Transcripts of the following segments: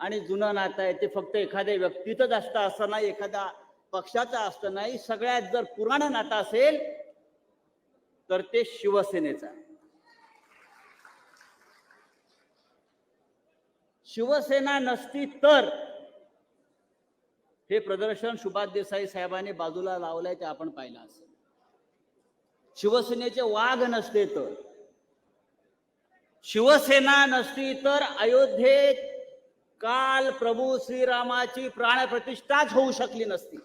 आणि जुनं नातं आहे ते फक्त एखाद्या व्यक्तीतच असतं असं नाही एखाद्या पक्षाचं असतं नाही. सगळ्यात जर पुराणं नातं असेल तर ते शिवसेनेचं आहे. शिवसेना नसती तर हे प्रदर्शन सुभाष देसाई साहेबांनी बाजूला लावलंय ते आपण पाहिलं असेल. शिवसेनेचे वाघ नसते तर शिवसेना नसती तर अयोध्येत काल प्रभू श्रीरामाची प्राणप्रतिष्ठाच होऊ शकली नसती.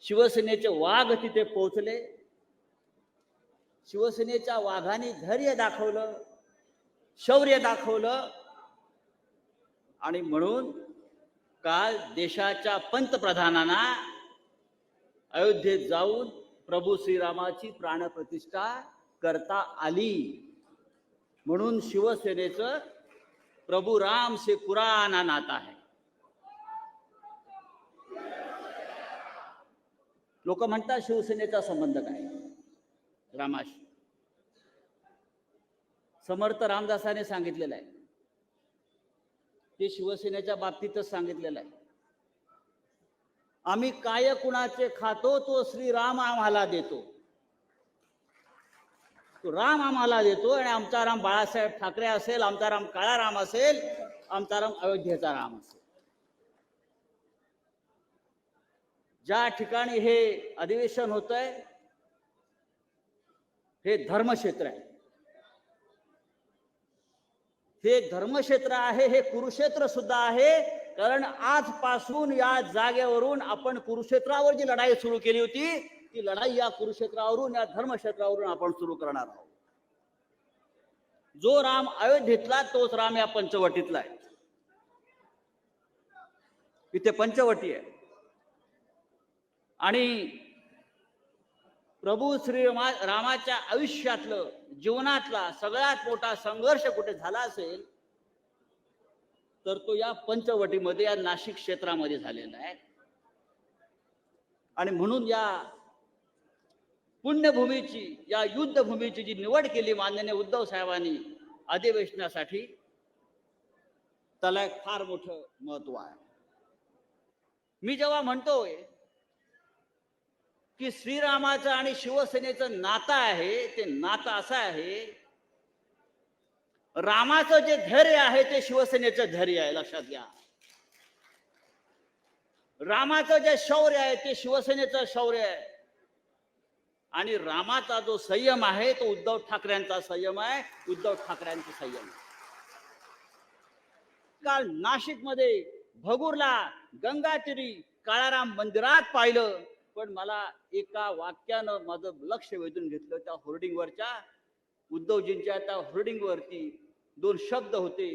शिवसेनेचे वाघ तिथे पोहोचले. शिवसेनेच्या वाघाने धैर्य दाखवलं शौर्य दाखवलं. आणि म्हणून काल देशाच्या पंतप्रधानांना अयोध्येत जाऊन प्रभू श्रीरामाची प्राणप्रतिष्ठा करता आली. म्हणून शिवसेनेचं प्रभू राम से पुराना नाता आहे. लोक म्हणतात शिवसेनेचा संबंध काय? रामाशी. समर्थ रामदासाने सांगितलेलं आहे. ते शिवसेनेच्या बाबतीतच सांगितलेलं आहे. आम्ही काय कुणाचे खातो तो श्रीराम आम्हाला देतो. राम आम्हाला देतो आणि आमचा राम बाळासाहेब ठाकरे असेल आमचा राम काळा राम असेल आमचा राम अयोध्येचा राम असेल. ज्या ठिकाणी हे अधिवेशन होत आहे हे धर्मक्षेत्र आहे. हे धर्मक्षेत्र आहे हे कुरुक्षेत्र सुद्धा आहे कारण आजपासून या जागेवरून आपण कुरुक्षेत्रावर जी लढाई सुरू केली होती ती लढाई या कुरुक्षेत्रावरून या धर्मक्षेत्रावरून आपण सुरू करणार आहोत. जो राम अयोध्येतला तोच राम या पंचवटीतला आहे. इथे पंचवटी आहे. आणि प्रभू श्री रामाच्या आयुष्यातलं जीवनातला सगळ्यात मोठा संघर्ष कुठे झाला असेल तर तो या पंचवटीमध्ये या नाशिक क्षेत्रामध्ये झालेला आहे. आणि म्हणून या पुण्यभूमीची या युद्धभूमीची जी निवड केली माननीय उद्धव साहेबांनी अधिवेशनासाठी त्याला एक फार मोठं महत्त्व आहे. मी जेव्हा म्हणतोय की श्रीरामाचं आणि शिवसेनेचं नातं आहे ते नातं असं आहे रामाचं जे धैर्य आहे ते शिवसेनेचं धैर्य आहे लक्षात घ्या. रामाचं जे शौर्य आहे ते शिवसेनेचं शौर्य आहे. आणि रामाचा जो संयम आहे तो उद्धव ठाकरेंचा संयम आहे. उद्धव ठाकरेंचा संयम काल नाशिकमध्ये भगूरला गंगातीरी काळाराम मंदिरात पाहिलं. पण मला एका वाक्यानं माझं लक्ष वेधून घेतलं त्या होर्डिंगवरच्या. उद्धवजींच्या त्या होर्डिंगवरती दोन शब्द होते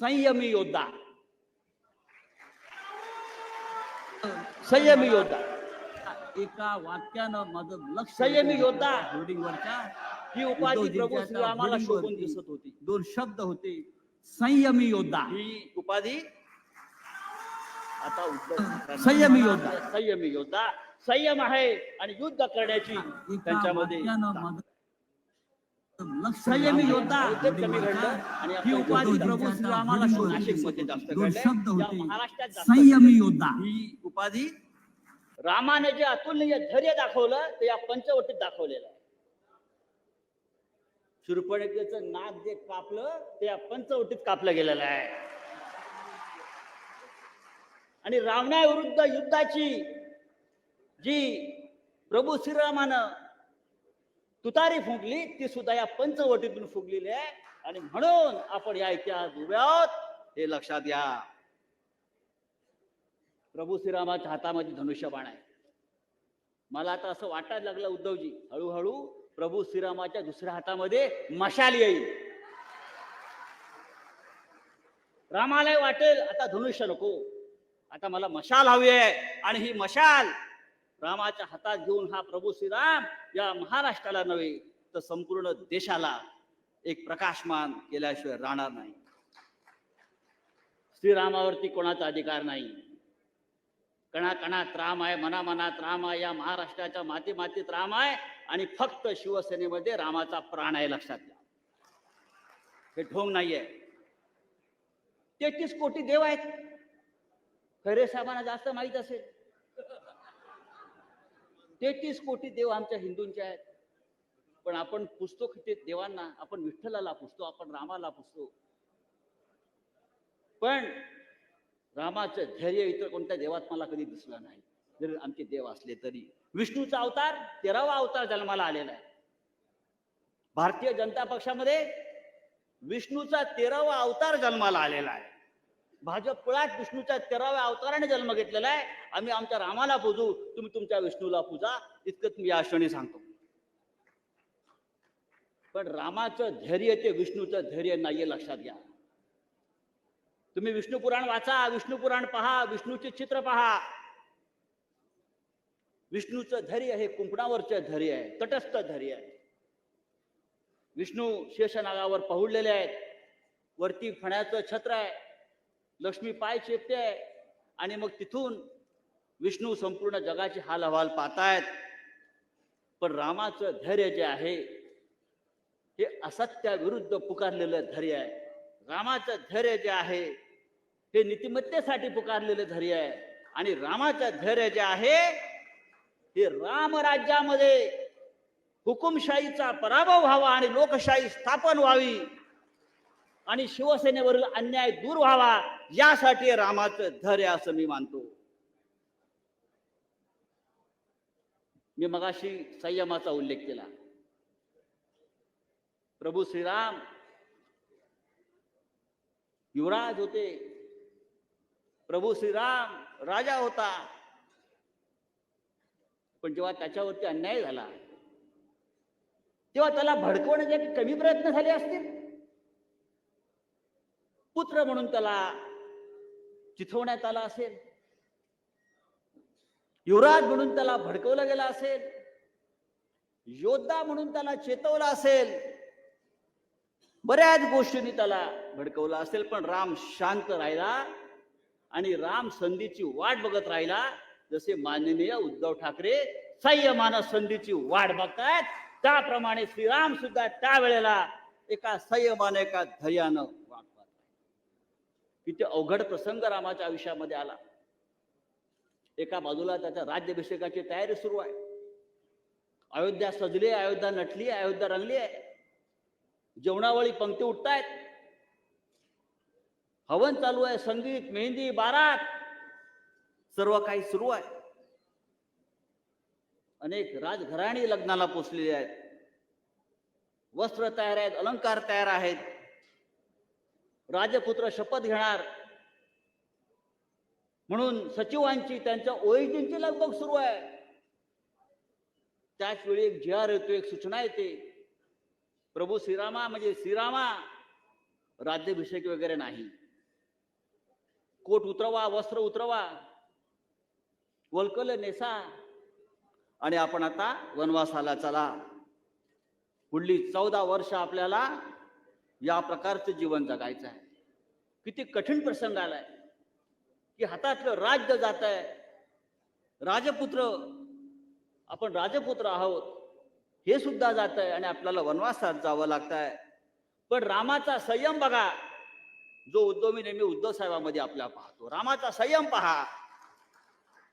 संयमी योद्धा. संयमी योद्धा. एका वाक्यानं माझं लक्ष संयमी योद्धा होर्डिंगवरच्या ही उपाधी प्रभू श्रीरामाला शोभून दिसत होती. दोन शब्द होते संयमी योद्धा. ही उपाधी आता उद्धव संयमी योद्धा. संयमी योद्धा. संयम आहे आणि युद्ध करण्याची त्यांच्यामध्ये संयमी योद्धा. कमी घडलं आणि ही उपाधी प्रभू श्रीरामाला जास्त घडलंय. महाराष्ट्रात जास्त संयमी योद्धा. ही उपाधी रामाने जे अतुलनीय धैर्य दाखवलं ते या पंचवटीत दाखवलेलं आहे. शूर्पणखेचं नाक जे कापलं ते या पंचवटीत कापलं गेलेलं आहे. आणि रावणाविरुद्ध युद्धाची जी प्रभू श्रीरामानं तुतारी फुंकली ती सुद्धा या पंचवटीतून फुगलेली आहे. आणि म्हणून आपण या इतिहास उभ्या आहोत हे लक्षात घ्या. प्रभू श्रीरामाच्या हातामध्ये धनुष्यबाण आहे. मला आता असं वाटायला लागलं उद्धवजी हळूहळू प्रभू श्रीरामाच्या दुसऱ्या हातामध्ये मशाल येईल. रामालाही वाटेल आता धनुष्य नको. आता मला मशाल हवी आहे. आणि ही मशाल रामाच्या हातात घेऊन हा प्रभू श्रीराम या महाराष्ट्राला नव्हे तर संपूर्ण देशाला एक प्रकाशमान केल्याशिवाय राहणार नाही. श्रीरामावरती कोणाचा अधिकार नाही. कणाकणात राम आहे मनामनात राम आहे या महाराष्ट्राच्या माती मातीत राम आहे आणि फक्त शिवसेनेमध्ये रामाचा प्राण आहे लक्षात घ्या. हे ठोंग नाहीये. तेहतीस कोटी देव आहेत. खरे साहेबांना जास्त माहीत असेल. तेहतीस कोटी देव आमच्या हिंदूंचे आहेत. पण आपण पुजतो ते देवांना? आपण विठ्ठलाला पुजतो आपण रामाला पुजतो पण रामाचं धैर्य इतर कोणत्या देवात मला कधी दिसलं नाही. जरी आमचे देव असले तरी. विष्णूचा अवतार तेरावा अवतार जन्माला आलेला आहे. भारतीय जनता पक्षामध्ये विष्णूचा तेरावा अवतार जन्माला आलेला आहे. भाजप कुळात विष्णूच्या तेराव्या अवताराने जन्म घेतलेला आहे. आम्ही आमच्या रामाला पूजू तुम्ही तुमच्या विष्णूला पूजा इतकंच मी या क्षणी सांगतो. पण रामाचं धैर्य ते विष्णूचं धैर्य नाहीये लक्षात घ्या. तुम्ही विष्णुपुराण वाचा विष्णुपुराण पहा विष्णूचे चित्र पहा. विष्णूचं धैर्य हे कुंपणावरचं धैर्य आहे तटस्थ धैर्य आहे. विष्णू शेषनागावर पहुडलेले आहेत. वरती फण्याचं छत्र आहे. लक्ष्मी पाय चेपते आहे. आणि मग तिथून विष्णू संपूर्ण जगाचे हाल हवाल पाहतायत. पण रामाचं धैर्य जे आहे हे असत्याविरुद्ध पुकारलेलं धैर्य आहे. रामाचं धैर्य जे आहे हे नीतिमत्तेसाठी पुकारलेलं धैर्य आहे. आणि रामाचं धैर्य जे आहे हे रामराज्यामध्ये हुकुमशाहीचा पराभव व्हावा आणि लोकशाही स्थापन व्हावी आणि शिवसेनेवरील अन्याय दूर व्हावा यासाठी रामाचं धैर्य असं मी मानतो. मी मगाशी संयमाचा उल्लेख केला. प्रभू श्रीराम युवराज होते प्रभू श्रीराम राजा होता. पण जेव्हा त्याच्यावरती अन्याय झाला तेव्हा त्याला भडकवण्याचे कमी प्रयत्न झाले असतील. पुत्र म्हणून त्याला चिथवण्यात आला असेल. युवराज म्हणून त्याला भडकवलं गेलं असेल. योद्धा म्हणून त्याला चेतवलं असेल. बऱ्याच गोष्टींनी त्याला भडकवलं असेल पण राम शांत राहिला आणि राम संधीची वाट बघत राहिला. जसे माननीय उद्धव ठाकरे संयमानं संधीची वाट बघतायत त्याप्रमाणे श्रीराम सुद्धा त्यावेळेला एका संयमानं एका धैर्यानं वाट पाहत किती अवघड प्रसंग रामाच्या आयुष्यामध्ये आला. एका बाजूला त्याच्या राज्याभिषेकाची तयारी सुरू आहे. अयोध्या सजली अयोध्या नटली अयोध्या रंगली आहे. जेवणावळी पंक्ती उठतायत. हवन चालू आहे संगीत मेहंदी बारात. सर्व काही सुरू आहे. अनेक राजघराणी लग्नाला पोचलेली आहेत. वस्त्र तयार आहेत अलंकार तयार आहेत. राजपुत्र शपथ घेणार. म्हणून सचिवांची त्यांच्या ओळखींची लगबग सुरू आहे. त्याच वेळी एक जी आर येतो एक सूचना येते. प्रभू श्रीरामा म्हणजे श्रीरामा राज्याभिषेक वगैरे नाही. कोट उतरवा वस्त्र उतरवा वलकल नेसा आणि आपण आता वनवासाला चला. पुढली चौदा वर्ष आपल्याला या प्रकारचं जीवन जगायचं आहे. किती कठीण प्रसंग आलाय. की हातातलं राज्य जात आहे राजपुत्र आपण राजपुत्र आहोत. हे सुद्धा जात आहे आणि आपल्याला वनवासात जावं लागत आहे पण रामाचा संयम बघा. जो उद्धव मी नेहमी उद्धव साहेबामध्ये आपल्या पाहतो. रामाचा संयम पहा.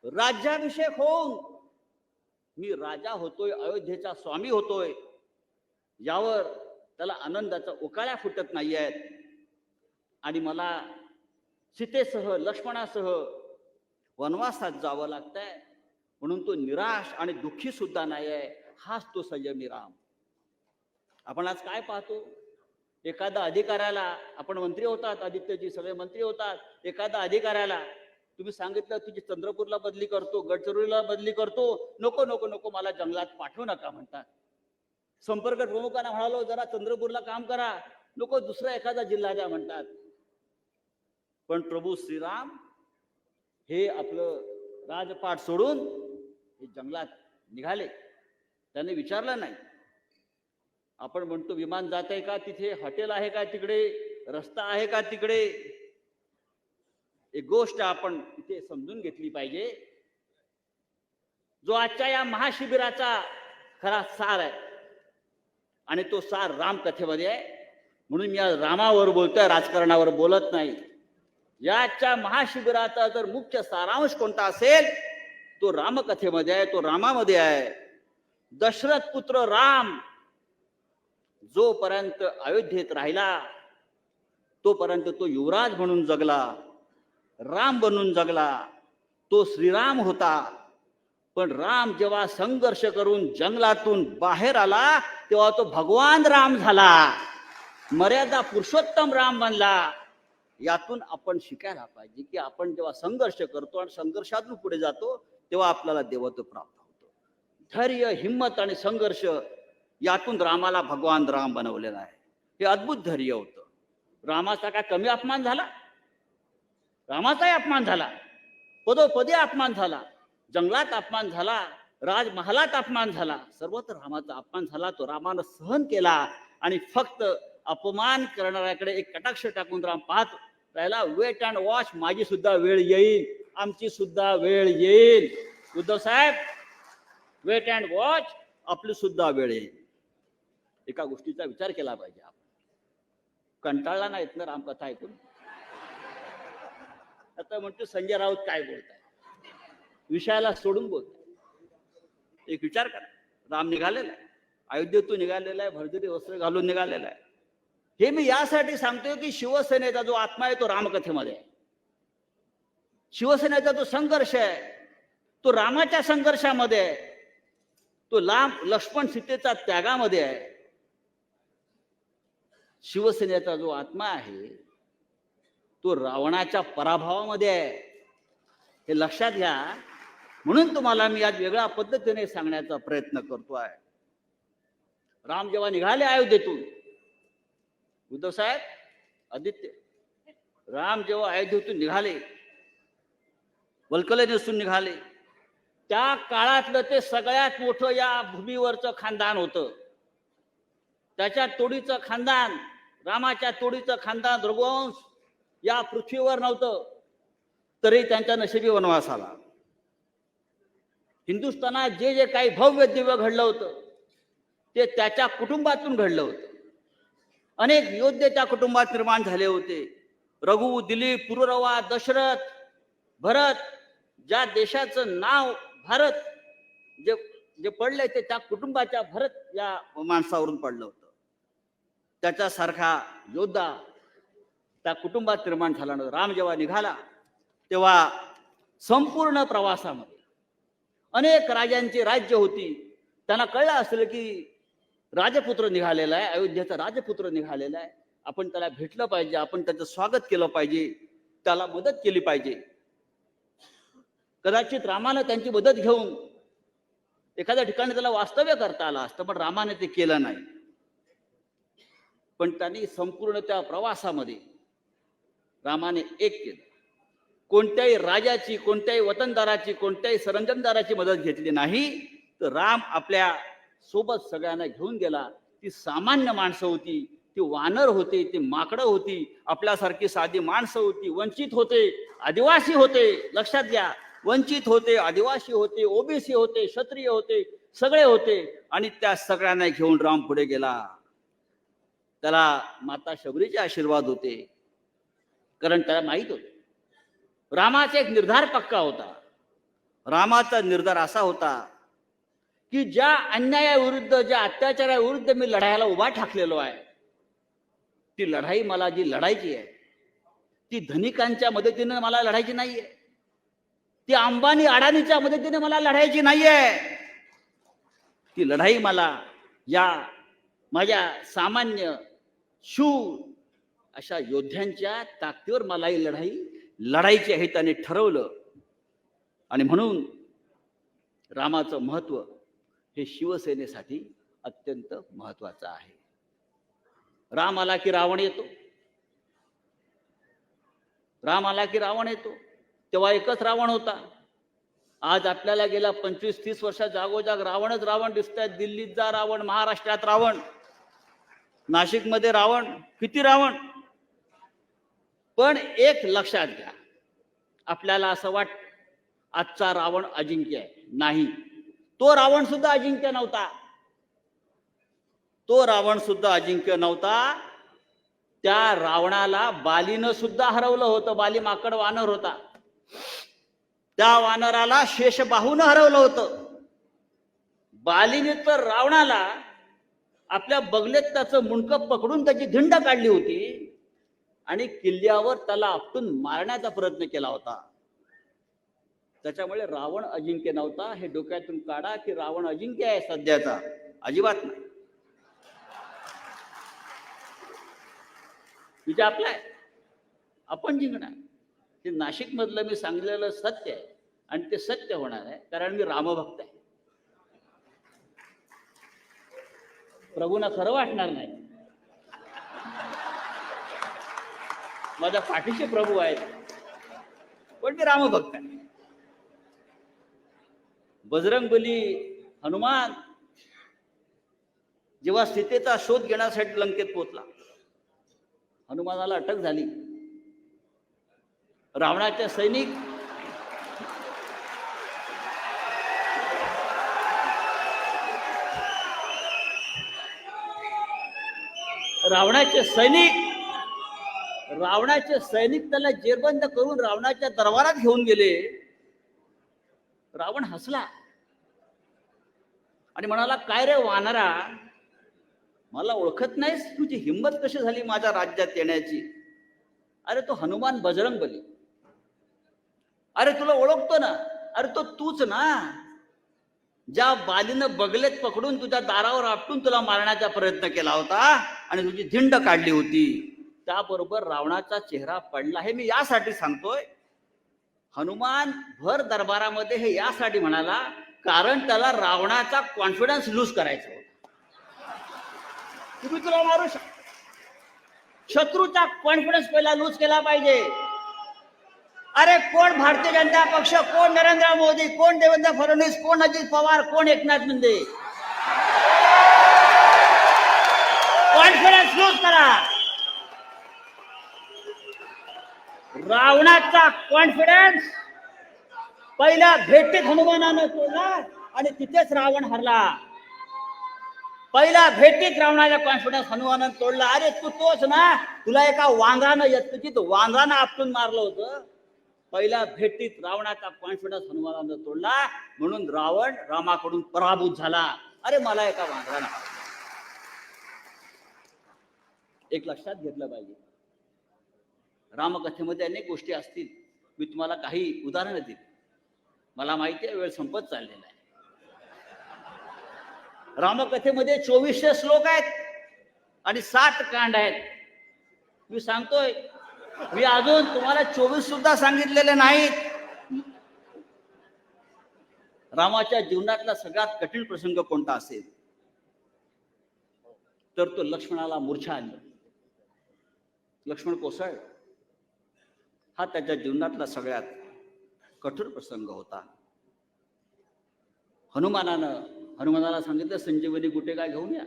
राज्याभिषेक होऊन मी राजा होतोय अयोध्येचा स्वामी होतोय. यावर त्याला आनंदाचा उकाळ्या फुटत नाही आहेत आणि मला सीतेसह लक्ष्मणासह वनवासात जावं लागतंय. म्हणून तो निराश आणि दुःखी सुद्धा नाही आहे हाच तो संयमी राम. आपण आज काय पाहतो? एखादा अधिकाऱ्याला आपण मंत्री होतात आदित्यजी सगळे मंत्री होतात. एखादा अधिकाऱ्याला तुम्ही सांगितलं तुझी चंद्रपूरला बदली करतो गडचिरोलीला बदली करतो नको नको नको मला जंगलात पाठवू नका म्हणतात. संपर्क प्रमुखांना म्हणालो जरा चंद्रपूरला काम करा नको दुसरा एखादा जिल्हा द्या म्हणतात. पण प्रभू श्रीराम हे आपलं राजपाट सोडून हे जंगलात निघाले. त्याने विचारलं नाही. आपण म्हणतो विमान जात आहे का तिथे? हॉटेल आहे का तिकडे? रस्ता आहे का तिकडे? एक गोष्ट आपण इथे समजून घेतली पाहिजे. जो आजच्या या महाशिबिराचा खरा सार आहे आणि तो सार रामकथेमध्ये आहे. म्हणून मी आज रामावर बोलतोय राजकारणावर बोलत नाही. याच्या महाशिबिराचा जर मुख्य सारांश कोणता असेल तो रामकथेमध्ये आहे तो रामामध्ये आहे. दशरथ पुत्र राम जोपर्यंत अयोध्येत राहिला तोपर्यंत तो युवराज म्हणून जगला राम बनून जगला तो श्रीराम होता. पण राम जेव्हा संघर्ष करून जंगलातून बाहेर आला तेव्हा तो भगवान राम झाला. मर्यादा पुरुषोत्तम राम बनला. यातून आपण शिकायला पाहिजे की आपण जेव्हा संघर्ष करतो आणि संघर्षातून पुढे जातो तेव्हा आपल्याला देवत्व प्राप्त धैर्य हिंमत आणि संघर्ष यातून रामाला भगवान राम बनवलेला आहे. हे अद्भुत धैर्य होतं. रामाचा काय कमी अपमान झाला? रामाचाही अपमान झाला. पदोपदी अपमान झाला. जंगलात अपमान झाला. राजमहालात अपमान झाला. सर्वत्र रामाचा अपमान झाला. तो रामानं सहन केला आणि फक्त अपमान करणाऱ्याकडे एक कटाक्ष टाकून राम पाहत. राहिला वेट अँड वॉच माझी सुद्धा वेळ येईल. आमची सुद्धा वेळ येईल. उद्धव साहेब वेट अँड वॉच आपली सुद्धा वेळ येईल. एका गोष्टीचा विचार केला पाहिजे आपण. कंटाळला नाहीत ना रामकथा ऐकून? आता म्हणतो संजय राऊत काय बोलताय? विषयाला सोडून बोलताय. एक विचार करा. राम निघालेला आहे. अयोध्येतून निघालेला आहे. भरजरी वस्त्र घालून निघालेला आहे. हे मी यासाठी सांगतोय की शिवसेनेचा जो आत्मा आहे तो रामकथेमध्ये आहे. शिवसेनेचा जो संघर्ष आहे तो रामाच्या संघर्षामध्ये आहे. तो लांब लक्ष्मण सीतेचा त्यागामध्ये आहे. शिवसेनेचा जो आत्मा आहे तो रावणाच्या पराभवामध्ये आहे. हे लक्षात घ्या. म्हणून तुम्हाला मी आज वेगळ्या पद्धतीने सांगण्याचा प्रयत्न करतो आहे. राम जेव्हा निघाले अयोध्येतून उद्धव साहेब आदित्य राम जेव्हा अयोध्येतून निघाले वल्कले नेसून निघाले त्या काळातलं ते सगळ्यात मोठं या भूमीवरचं खानदान होतं. त्याच्या तोडीचं खानदान रामाच्या तोडीचं खानदान रघुवंश या पृथ्वीवर नव्हतं तरी त्यांच्या नशिबी वनवास आला. हिंदुस्थानात जे जे काही भव्य दिव्य घडलं होतं ते त्याच्या कुटुंबातून घडलं होतं. अनेक योद्धे त्या कुटुंबात निर्माण झाले होते. रघु दिलीप पुरुरवा दशरथ भरत ज्या देशाचं नाव भारत जे जे पडले ते त्या कुटुंबाच्या भरत या माणसावरून पडलं होतं. त्याच्यासारखा योद्धा त्या कुटुंबात निर्माण झाला नव्हता राम जेव्हा निघाला तेव्हा संपूर्ण प्रवासामध्ये अनेक राजांची राज्य होती. त्यांना कळलं असेल की राजपुत्र निघालेला आहे अयोध्येचा राजपुत्र निघालेला आहे. आपण त्याला भेटलं पाहिजे आपण त्याचं स्वागत केलं पाहिजे त्याला मदत केली पाहिजे. कदाचित रामानं त्यांची मदत घेऊन एखाद्या ठिकाणी त्याला वास्तव्य करता आलं असतं पण रामाने ते केलं नाही. पण त्यांनी संपूर्ण त्या प्रवासामध्ये रामाने एक केलं. कोणत्याही राजाची कोणत्याही वतनदाराची कोणत्याही सरंजमदाराची मदत घेतली नाही तर राम आपल्यासोबत सगळ्यांना घेऊन गेला. ती सामान्य माणसं होती ती वानर होते ती माकडं होती आपल्यासारखी साधी माणसं होती वंचित होते आदिवासी होते. लक्षात घ्या वंचित होते आदिवासी होते ओबीसी होते क्षत्रिय होते सगळे होते आणि त्या सगळ्यांना घेऊन राम पुढे गेला. त्याला माता शबरीचे आशीर्वाद होते. कारण त्याला माहीत होते. रामाचा एक निर्धार पक्का होता. रामाचा निर्धार असा होता की ज्या अन्यायाविरुद्ध ज्या अत्याचाराविरुद्ध मी लढायला उभा ठाकलेलो आहे ती लढाई मला जी लढायची आहे ती धनिकांच्या मदतीनं मला लढायची नाहीये. ती अंबानी अडाणीच्या मदतीने मला लढायची नाहीये. ती लढाई मला या माझ्या सामान्य शूर अशा योद्ध्यांच्या ताकदीवर मला ही लढाई लढायची आहे त्याने ठरवलं. आणि म्हणून रामाचं महत्त्व हे शिवसेनेसाठी अत्यंत महत्वाचं आहे. राम आला की रावण येतो. राम आला की रावण येतो. तेव्हा एकच रावण होता. आज आपल्याला गेल्या पंचवीस तीस वर्षात जागोजाग रावणच रावण दिसत आहेत दिल्लीत जा रावण महाराष्ट्रात रावण. नाशिकमध्ये रावण किती रावण? पण एक लक्षात घ्या. आपल्याला असं वाट आजचा रावण अजिंक्य आहे. नाही. तो रावण सुद्धा अजिंक्य नव्हता. तो रावण सुद्धा अजिंक्य नव्हता. त्या रावणाला बालीनं सुद्धा हरवलं होतं. बाली माकड वानर होता. त्या वानराला शेषबाहून हरवलं होतं. बालीने तर रावणाला आपल्या बगलेत त्याचं मुंडकं पकडून त्याची धिंड काढली होती आणि किल्ल्यावर त्याला आपटून मारण्याचा प्रयत्न केला होता. त्याच्यामुळे रावण अजिंक्य नव्हता. हे डोक्यातून काढा की रावण अजिंक्य आहे सध्याचा. अजिबात नाही. विजय आपला आहे. आपण जिंकणार. ते नाशिकमधलं मी सांगितलेलं सत्य आहे आणि ते सत्य होणार आहे कारण मी रामभक्त आहे. प्रभूंना खरं वाटणार नाही. माझ्या पाठीचे प्रभू आहेत पण मी रामभक्त आहे. बजरंगबली हनुमान जेव्हा सीतेचा शोध घेण्यासाठी लंकेत पोहोचला हनुमानाला अटक झाली. रावणाचे सैनिक. रावणाचे सैनिक. रावणाचे सैनिक त्याला जेरबंद करून रावणाच्या दरबारात घेऊन गेले. रावण हसला. आणि म्हणाला काय रे वानरा? मला ओळखत नाहीस? तुझी हिंमत कशी झाली माझ्या राज्यात येण्याची? अरे तो हनुमान बजरंग बली अरे तुला ओळखतो ना. अरे तो तूच ना. ज्या बालीनं बगलेत पकडून तुझ्या दारावर आपटून तुला मारण्याचा प्रयत्न केला होता आणि तुझी धिंड काढली होती. त्याबरोबर रावणाचा चेहरा पडला. हे मी यासाठी सांगतोय. हनुमान भर दरबारामध्ये हे यासाठी म्हणाला कारण त्याला रावणाचा कॉन्फिडन्स लूज करायचा होता. तुम्ही तुला मारू शक शत्रूचा कॉन्फिडन्स पहिला लूज केला पाहिजे. अरे कोण भारतीय जनता पक्ष कोण नरेंद्र मोदी कोण देवेंद्र फडणवीस कोण अजित पवार कोण एकनाथ शिंदे? कॉन्फिडन्स लूज करा. रावणाचा कॉन्फिडन्स पहिल्या भेटीत हनुमानानं तोडला आणि तिथेच रावण हरला. पहिल्या भेटीत रावणाचा कॉन्फिडन्स हनुमानानं तोडला. अरे तू तोच ना तुला एका वांगानं तुझी वांगानं आपटून मारलं होतं. पहिल्या भेटीत रावणाचा कॉन्फिडन्स हनुमानानं तोडला. म्हणून रावण रामाकडून पराभूत झाला. अरे मला एका वांद्रानं एक लक्षात घेतलं पाहिजे. रामकथेमध्ये अनेक गोष्टी असतील. मी तुम्हाला काही उदाहरणं दिली मला माहिती आहे वेळ संपत चाललेला आहे. रामकथेमध्ये चोवीसशे श्लोक आहेत आणि सात कांड आहेत. मी सांगतोय मी अजून तुम्हाला चोवीस सुद्धा सांगितलेले नाहीत. रामाच्या जीवनातला सगळ्यात कठीण प्रसंग कोणता असेल? तर तो लक्ष्मणाला मूर्छा आली लक्ष्मण कोसळ हा त्याच्या जीवनातला सगळ्यात कठोर प्रसंग होता. हनुमानानं हनुमानाला सांगितलं संजीवनी गुटे काय घेऊन या.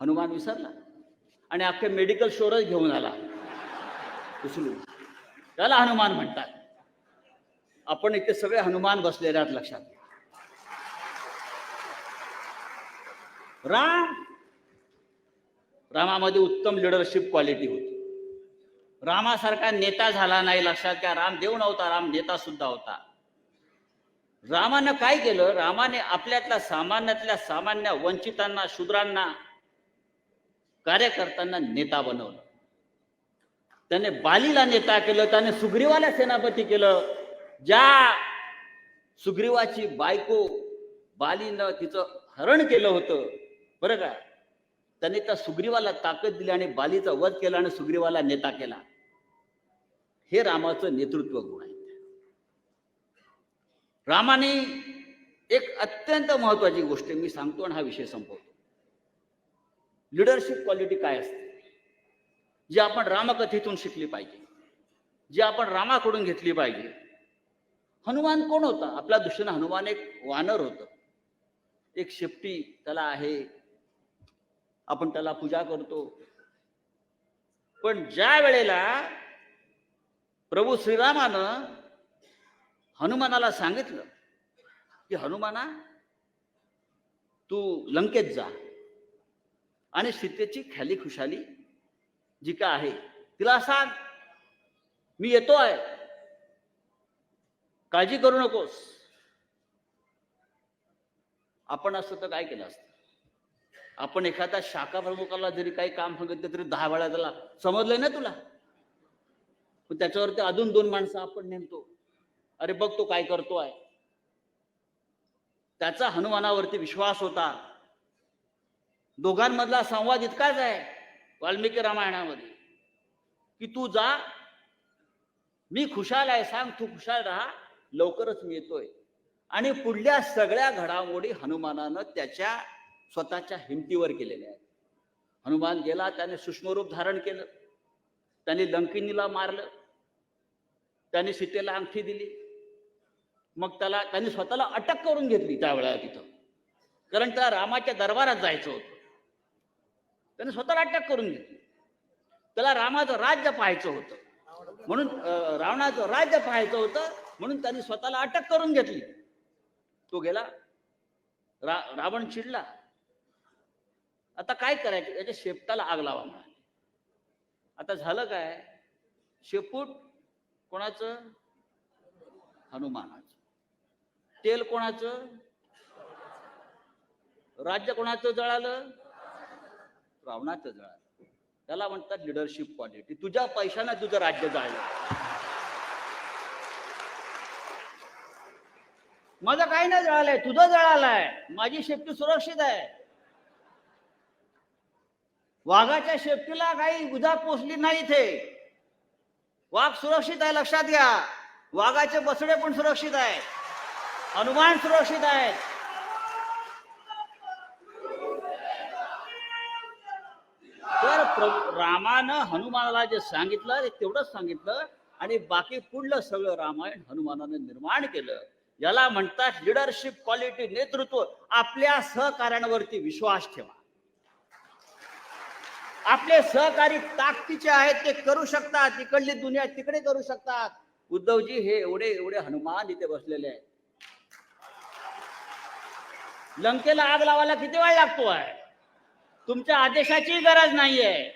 हनुमान विसरला. आणि अख्खे मेडिकल स्टोरच घेऊन आला. उचलू त्याला हनुमान म्हणतात. आपण इथे सगळे हनुमान बसलेले आहेत लक्षात घ्या. राम! रामामध्ये उत्तम लिडरशिप क्वालिटी होती. रामासारखा नेता झाला नाही लक्षात घ्या. राम देव नव्हता राम नेता सुद्धा होता. रामानं काय केलं? रामाने आपल्यातल्या सामान्यातल्या सामान्य वंचितांना शूद्रांना कार्यकर्त्यांना नेता बनवलं. त्याने बालीला नेता केलं त्याने सुग्रीवाला सेनापती केलं. ज्या सुग्रीवाची बायको बालीनं तिचं हरण केलं होतं बरं का? त्याने त्या सुग्रीवाला ताकद दिली आणि बालीचा वध केला आणि सुग्रीवाला नेता केला. हे रामाचं नेतृत्व गुण आहे. रामाने एक अत्यंत महत्वाची गोष्ट मी सांगतो आणि हा विषय संपवतो. लिडरशिप क्वालिटी काय असते? जी आपण रामकथेतून शिकली पाहिजे. जी आपण रामाकडून घेतली पाहिजे. हनुमान कोण होता? आपल्या दृष्टीनं हनुमान एक वानर होत. एक शेपटी त्याला आहे. आपण त्याला पूजा करतो. पण ज्या वेळेला प्रभू श्रीरामानं हनुमानाला सांगितलं की हनुमाना तू लंकेत जा. आणि सीतेची खाली खुशाली जी काय आहे तिला सांग मी येतो आहे काळजी करू नकोस. आपण असतं तर काय केलं असतं? आपण एखाद्या शाखा प्रमुखाला जरी काही काम सांगितलं तरी दहा वेळा त्याला समजलंय ना तुला? पण त्याच्यावरती अजून दोन माणसं आपण नेमतो. अरे बघ तो काय करतो आहे त्याचा हनुमानावरती विश्वास होता. दोघांमधला संवाद इतकाच आहे वाल्मिकी रामायणामध्ये की तू जा मी खुशाल आहे सांग तू खुशाल राहा लवकरच मी येतोय. आणि पुढल्या सगळ्या घडामोडी हनुमानानं त्याच्या स्वतःच्या हिमतीवर केलेल्या आहेत. हनुमान गेला त्याने सूक्ष्मरूप धारण केलं त्याने लंकिनीला मारलं त्याने सीतेला अंगठी दिली मग त्याला त्याने स्वतःला अटक करून घेतली त्यावेळेला तिथं. कारण त्याला रामाच्या दरबारात जायचं होतं. त्याने स्वतःला अटक करून घेतली. त्याला रामाचं राज्य पाहायचं होतं. म्हणून रावणाचं राज्य पाहायचं होतं म्हणून त्यांनी स्वतःला अटक करून घेतली. तो गेला रा रावण चिडला. आता काय करायचं? त्याच्या शेपटाला आग लावा म्हणाले. आता झालं काय? शेपूट कोणाचं? हनुमानाचं. तेल कोणाचं? राज्य कोणाचं जळालं? रावणाचं जळालं त्याला म्हणतात लिडरशिप क्वालिटी तुझ्या पैशाने तुझं राज्य जाळलं. माझं काही नाही जळालंय तुझं जळालंय. माझी शेपटी सुरक्षित आहे. वाघाच्या शेपटीला काही गुजा पोचली नाही इथे. वाघ सुरक्षित आहे लक्षात घ्या. वाघाचे बसडे पण सुरक्षित आहेत. हनुमान सुरक्षित आहेत तर प्रभू रामानं हनुमानाला जे सांगितलं ते तेवढंच सांगितलं आणि बाकी पुढलं सगळं रामायण हनुमानानं निर्माण केलं. याला म्हणतात लिडरशिप क्वालिटी नेतृत्व. आपल्या सहकार्यांवरती विश्वास ठेवा. आपले सहकारी ताकदीचे आहेत ते करू शकतात. इकडली दुनिया तिकडे करू शकतात. उद्धवजी हे एवढे एवढे हनुमान इथे बसलेले आहेत. लंकेला आग लावायला किती वेळ लागतो आहे तुमच्या आदेशाची गरज नाहीये.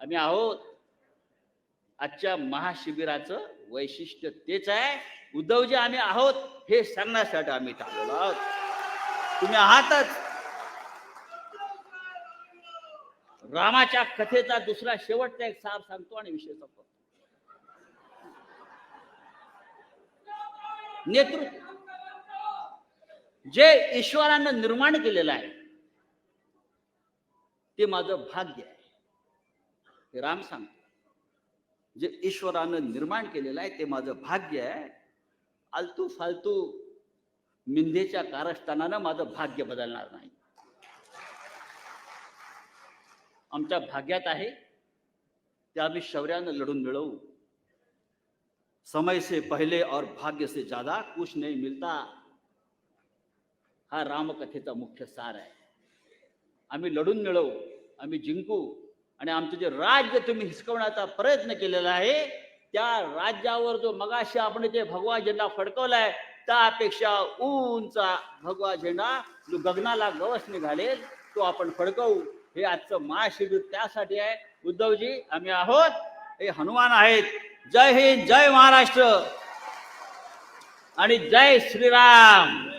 आम्ही आहोत. आजच्या महाशिबिराचं वैशिष्ट्य तेच आहे. उद्धवजी आम्ही आहोत. हे सांगण्यासाठी आम्ही थांबलेलो आहोत. तुम्ही आहातच. रामाच्या कथेचा दुसरा शेवटचा एक सार सांगतो आणि विषय संपतो नेतृत्व. जे ईश्वरानं निर्माण केलेलं आहे ते माझं भाग्य आहे. हे राम सांगतो. जे ईश्वरानं निर्माण केलेलं आहे, ते माझं भाग्य आहे. आलतू फालतू मिंदेच्या कारस्थानानं माझं भाग्य बदलणार नाही. आमच्या भाग्यात आहे, ते आम्ही शौर्यानं लढून मिळवू. समय से पहले और भाग्य से ज़्यादा कुछ नहीं मिलता. हा रामकथेचा मुख्य सार आहे. आम्ही लढून मिळवू आम्ही जिंकू आणि आमचं जे राज्य तुम्ही हिसकवण्याचा प्रयत्न केलेला आहे त्या राज्यावर जो मगाशी आपण जे भगवा झेंडा फडकवलाय त्यापेक्षा उंचा भगवा झेंडा जो गगनाला गवस निघालेल तो आपण फडकवू. हे आजचं महाशिबिर त्यासाठी आहे. उद्धवजी आम्ही आहोत. हे हनुमान आहेत. जय हिंद जय महाराष्ट्र. आणि जय श्रीराम.